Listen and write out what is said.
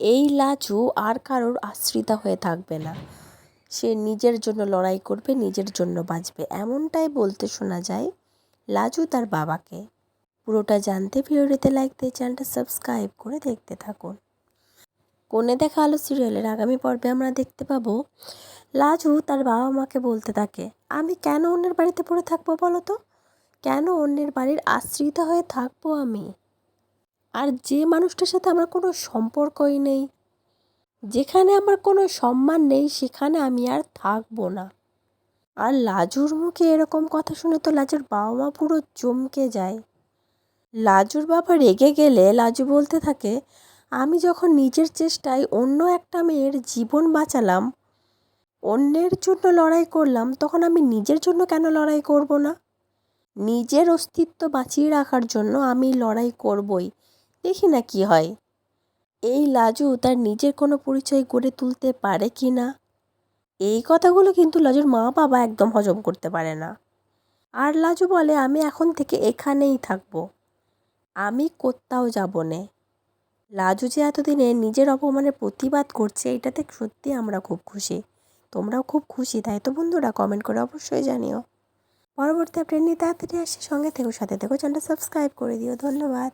এই লাজু আর কারোর আশ্রিতা হয়ে থাকবে না। সে নিজের জন্য লড়াই করবে, নিজের জন্য বাঁচবে। এমনটাই বলতে শোনা যায় লাজু তার বাবাকে। পুরোটা জানতে ভিডিওটিতে লাইক দিয়ে চ্যানেলটা সাবস্ক্রাইব করে দেখতে থাকুন। কোণে দেখা আলো সিরিয়ালের আগামী পর্বে আমরা দেখতে পাবো, লাজু তার বাবা মাকে বলতে থাকে, আমি কেন অন্যের বাড়িতে পড়ে থাকব বলো তো? কেন অন্যের বাড়ির আশ্রিতা হয়ে থাকব আমি? আর যে মানুষটার সাথে আমার কোনো সম্পর্কই নেই, যেখানে আমার কোনো সম্মান নেই, সেখানে আমি আর থাকব না। আর লাজুর মুখে এরকম কথা শুনে তো লাজুর বাবা মা পুরো চমকে যায়। লাজুর বাবা রেগে গেলে লাজু বলতে থাকে, আমি যখন নিজের চেষ্টায় অন্য একটা মেয়ের জীবন বাঁচালাম, অন্যের জন্য লড়াই করলাম, তখন আমি নিজের জন্য কেন লড়াই করব না? নিজের অস্তিত্ব বাঁচিয়ে রাখার জন্য আমি লড়াই করবই। দেখি না কি হয়। এই লাজু তার নিজের কোনো পরিচয় গড়ে তুলতে পারে কি না? এই কথাগুলো কিন্তু লাজুর মা বাবা একদম হজম করতে পারে না। আর লাজু বলে, আমি এখন থেকে এখানেই থাকব। আমি কোথাও যাব নে। লাজু যে এতদিনে নিজের অপমানের প্রতিবাদ করছে, এটাতে সত্যি আমরা খুব খুশি। তোমরাও খুব খুশি, তাই তো বন্ধুরা কমেন্ট করে অবশ্যই জানিও। পরবর্তী আপডেট নিয়ে তাড়াতাড়ি আসছে। সঙ্গে থেকো, সাথে থেকো চ্যানেলটা সাবস্ক্রাইব করে দিও। ধন্যবাদ।